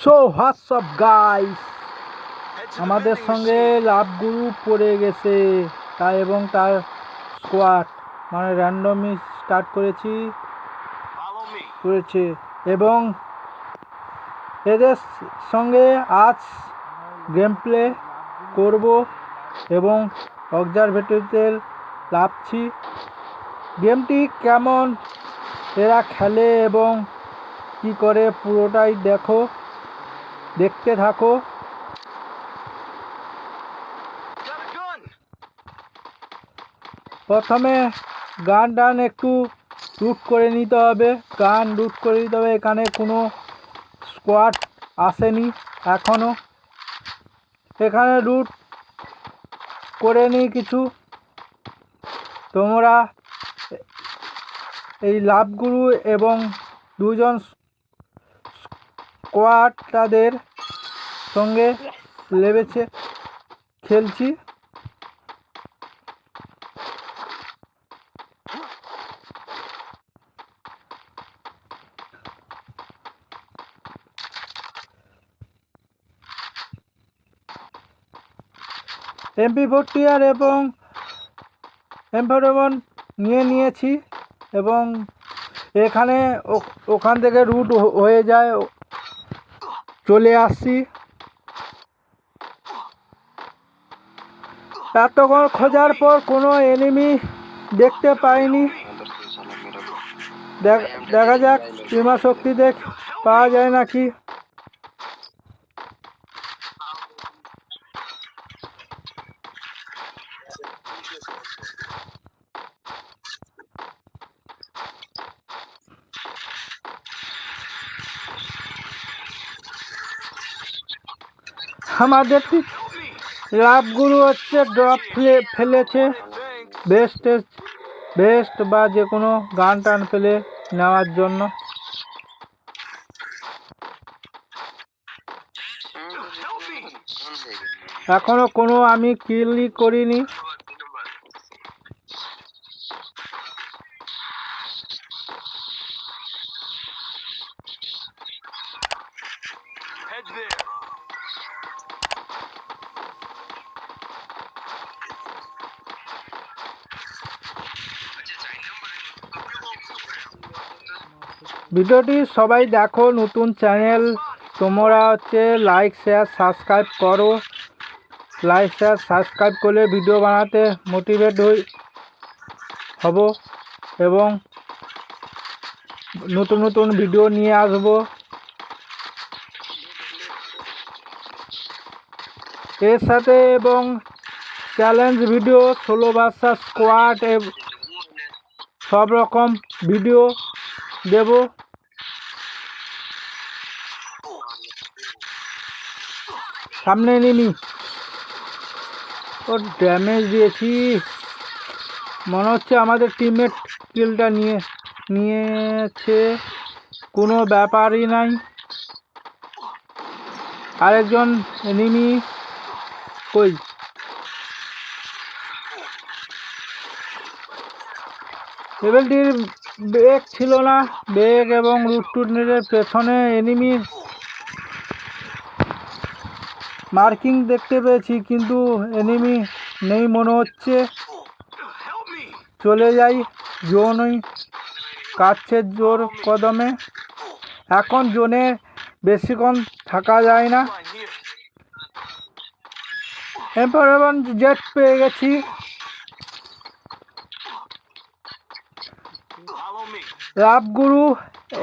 So WhatsApp guys আমাদের সঙ্গে লাভ গুরু পড়ে গেছে। তাই এবং তার স্কোয়াড মানে র্যান্ডমই স্টার্ট করেছি। করেছে। এবং এদের সঙ্গে আজ গেম প্লে করব এবং অবজারভেটরিতে লাভছি গেমটি কেমন? এরা খেলে এবং কি করে? পুরোটাই দেখো। দেখতে থাকো. প্রথমে গান টান একটু রুট করে নিতে হবে। গান রুট করে নিতে হবে, এখানে কোনো স্কোয়াড আসেনি এখনও এখানে রুট করে নিই কিছু। তোমরা এই লাভগুরু এবং দুজন স্কোয়াড তাদের সঙ্গে লেবেছে, খেলছি। এমপি ফোরটি এবং এমফোরেবন নিয়ে নিয়েছি এবং এখানে ওখান থেকে রুট হয়ে যায় চলে আসছি। এতক্ষণ খোঁজার পর কোনো এনিমি দেখতে পাইনি। দেখ- যাক, সীমা শক্তি দেখ পাওয়া যায় নাকি। আমাদের লাভগুলো হচ্ছে ড্রপ ফেলে, ফেলেছে. বেস্ট বেস্ট বা যে কোনো গান টান ফেলে নেওয়ার জন্য এখনও এখনও কোনো আমি কিলই করিনি ভিডিওটি সবাই দেখো, নতুন চ্যানেল। তোমরা হচ্ছে লাইক শেয়ার সাবস্ক্রাইব করো। লাইক শেয়ার সাবস্ক্রাইব করলে ভিডিও বানাতে মোটিভেট হই, হব এবং নতুন নতুন ভিডিও নিয়ে আসব। এর সাথে এবং চ্যালেঞ্জ ভিডিও ষোলো বার্সা স্কোয়াড সব রকম ভিডিও দেব। সামনে নিনি ও ড্যামেজ দিয়েছি। মনে হচ্ছে আমাদের টিমমেট কিলটা নিয়ে, নিয়েছে। কোনো ব্যাপারই নাই। আরেকজন এনিমি কই? লেভেলটির বেগ ছিল না। বেগ এবং রুট টুটনেটের পেছনে এনিমি মার্কিং দেখতে পেয়েছি, কিন্তু এনিমি নেই মনে হচ্ছে. চলে যাই জোনই কাটছে জোর কদমে এখন জোনে বেশিক্ষণ থাকা যায় না. এরপর জেট পেয়ে গেছি. রাবগুরু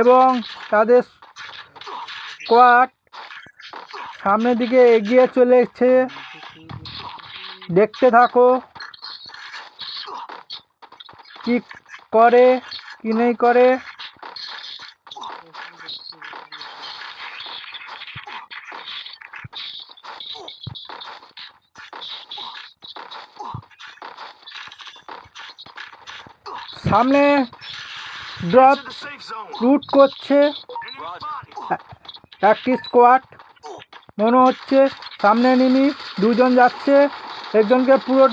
এবং তাদের স্কোয়াড সামনের দিকে এগিয়ে চলেছে দেখতে থাকো। কি করে কি নেই করে। সামনে ড্রপ. রুট করছে. একটি স্কোয়াড। মনে হচ্ছে সামনে নিমি দুজন যাচ্ছে। একজনকে পুরো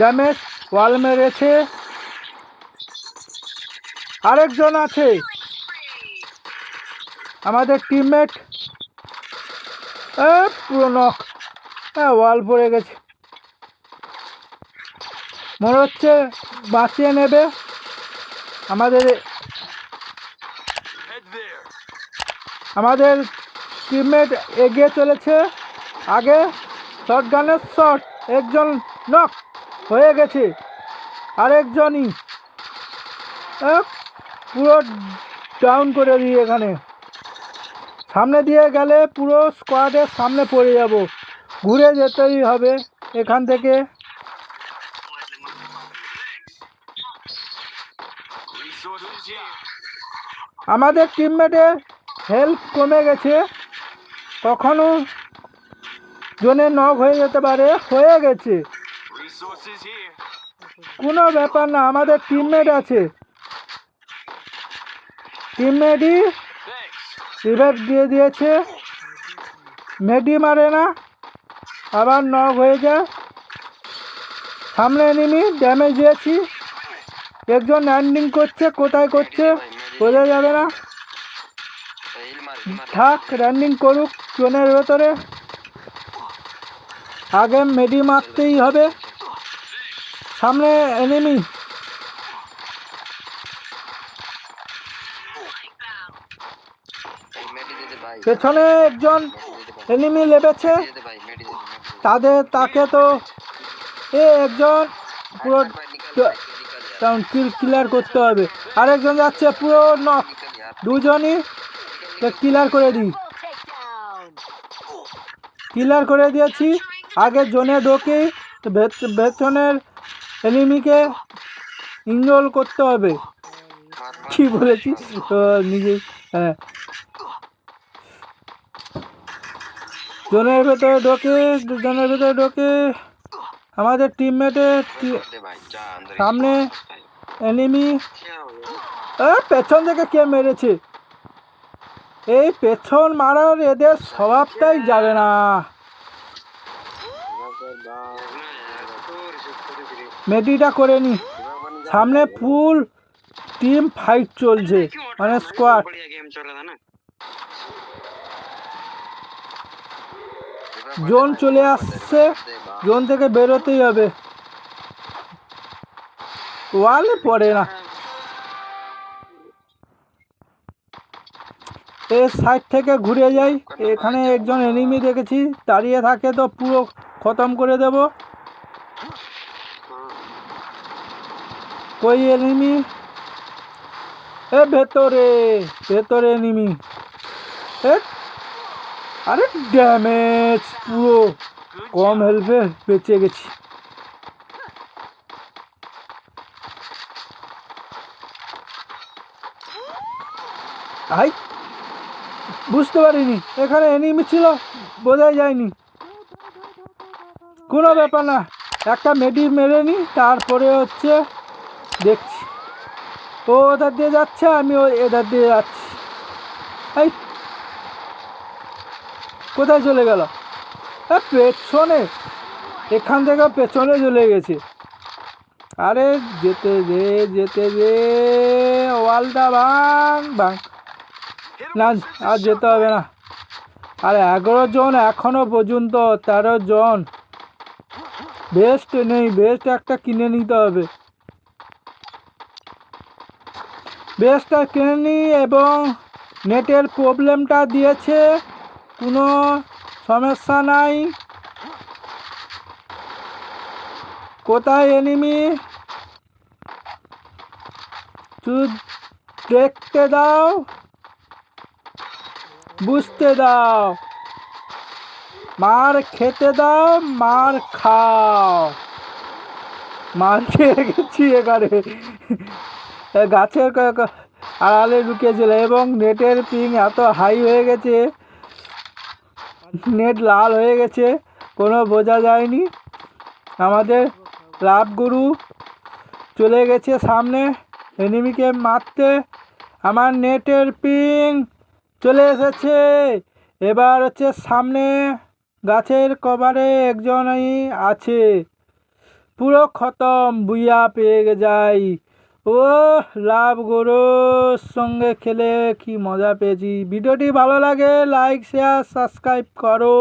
ড্যামেজ, ওয়াল মেরেছে। আরেকজন আছে। আমাদের টিমমেট। পুরো নখ। হ্যাঁ ওয়াল পড়ে গেছে। মনে হচ্ছে বাঁচিয়ে নেবে। আমাদের আমাদের টিমমেট এগিয়ে চলেছে। আগে শর্ট গানের শট, একজন নক হয়ে গেছে। আরেকজনই পুরো ডাউন করে দিই এখানে। সামনে দিয়ে গেলে পুরো স্কোয়াডের সামনে পড়ে যাব। ঘুরে যেতেই হবে এখান থেকে। আমাদের টিমমেটের হেল্প কমে গেছে। কখনো জনের নক হয়ে যেতে পারে? হয়ে গেছে। কোনো ব্যাপার না আমাদের টিমমেট আছে। টিমমেটই. রিভাইভ দিয়ে দিয়েছে। মেডি মারে না আবার নক হয়ে যায়। সামনে নিমি ড্যামেজ দিয়েছি। একজন ল্যান্ডিং করছে কোথায় করছে বোঝা যাবে না। থাক রানিং করুক। জোনের ভেতরে। আগে মেডি মারতেই হবে। সামনে এনিমি পেছনে একজন এনিমি লেবেছে তাদের তাকে তো এ একজন পুরো কিল ক্লিয়ার করতে হবে। আরেকজন যাচ্ছে পুরো নক দুজনই ক্লিয়ার করে দিই। ক্লিয়ার করে দিয়েছি। আগে জোনে ঢোকে পেছনের এনিমিকে ইনরোল করতে হবে। কি বলেছি? তো নিজে হ্যাঁ। জোনের ভেতরে ঢোকে, জোনের ভেতরে ঢোকে। আমাদের টিমমেটের সামনে এনিমি। পেছন থেকে কে মেরেছে? এই পেছন মারার এদের স্বভাবটাই যাবে না। মেডিটা করে নি। সামনে ফুল টিম ফাইট চলছে মানে স্কোয়াড। জোন চলে আসছে, জোন থেকে বেরোতেই হবে। ওয়ালে পড়ে না। এই সাইড থেকে ঘুরে যাই। এখানে একজন এনিমি দেখেছি, দাঁড়িয়ে থাকে তো পুরো খতম করে দেব। কই এনিমি এ ভেতরে ভেতরে এনিমি আরে ড্যামেজ পুরো কম. হেল্পে বেঁচে গেছি। আই বুঝতে পারিনি। এখানে এনিমি ছিল, বোঝাই যায়নি। কোনো ব্যাপার না, একটা মেডি মেরে নি, তারপরে হচ্ছে দেখছি। ও ওধার দিয়ে যাচ্ছে, আমি ও এধার দিয়ে যাচ্ছি। এই, কোথায় চলে গেল? হ্যাঁ পেছনে। এখান থেকে পেছনে চলে গেছে। আরে, যেতে দে যেতে দে ওয়ালটা ভাঙ ভাঙ না, আর যেতে হবে না। আর, এগারো জন এখনও পর্যন্ত, তেরো জন। বেস্ট নেই বেস্ট একটা কিনে নিতে হবে। বেস্টটা কিনে নিই এবং নেটের প্রবলেমটা দিয়েছে, কোনো সমস্যা নাই। কোথায় এনিমি দেখতে দাও। বুঝতে দাও। মার খেতে দাও, মার খাও। মার খেয়ে গেছি এবারে। গাছের আড়ালে ঢুকেছিল এবং নেটের পিং এত হাই হয়ে গেছে। নেট লাল হয়ে গেছে, কোনো বোঝা যায়নি। আমাদের লাভ গুরু চলে গেছে সামনে। এনিমিকে মারতে। আমার নেটের পিং চলে এসেছে। এবার হচ্ছে সামনে গাছের কভারে একজনই আছে। পুরো খতম, বুইয়া পেয়ে যাই। ও লাভ গরুর সঙ্গে খেলে কি মজা পেয়েছি। ভিডিওটি ভালো লাগে, লাইক শেয়ার সাবস্ক্রাইব করো।